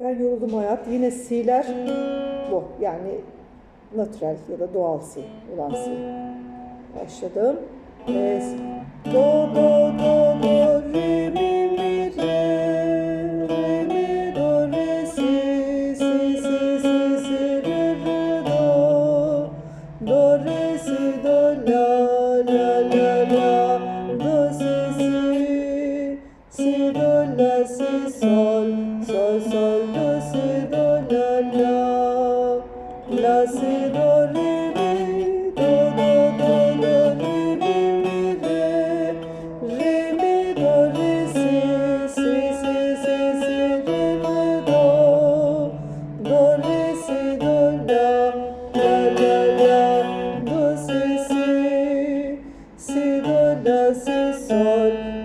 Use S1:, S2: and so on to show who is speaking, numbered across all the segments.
S1: Ben yoruldum hayat. Yine si'ler bu. Yani natürel ya da doğal si olan si. Başladım. Ve do do do do la si do re mi do do do re mi mi re re mi do re si si si si si re re do. Do re si do la la la la do si si si do la si sol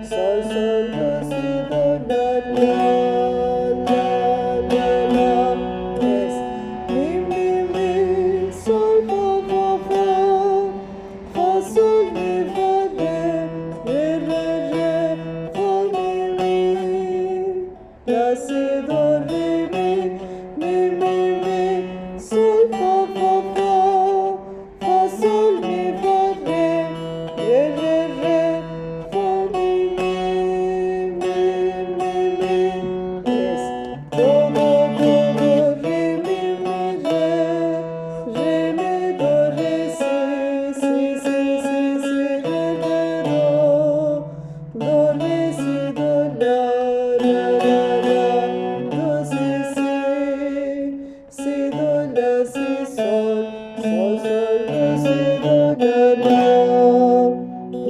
S1: re de si sol, sol sol do si do ga la,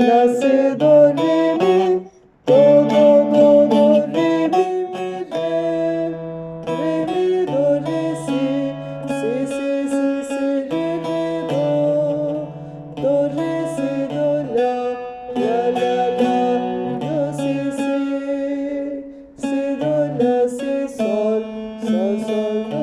S1: la si do re mi, do do do do re mi mi re, re mi do re si, si si si si re mi do, do re si do la, la la la, do si si, si do la si sol, sol sol do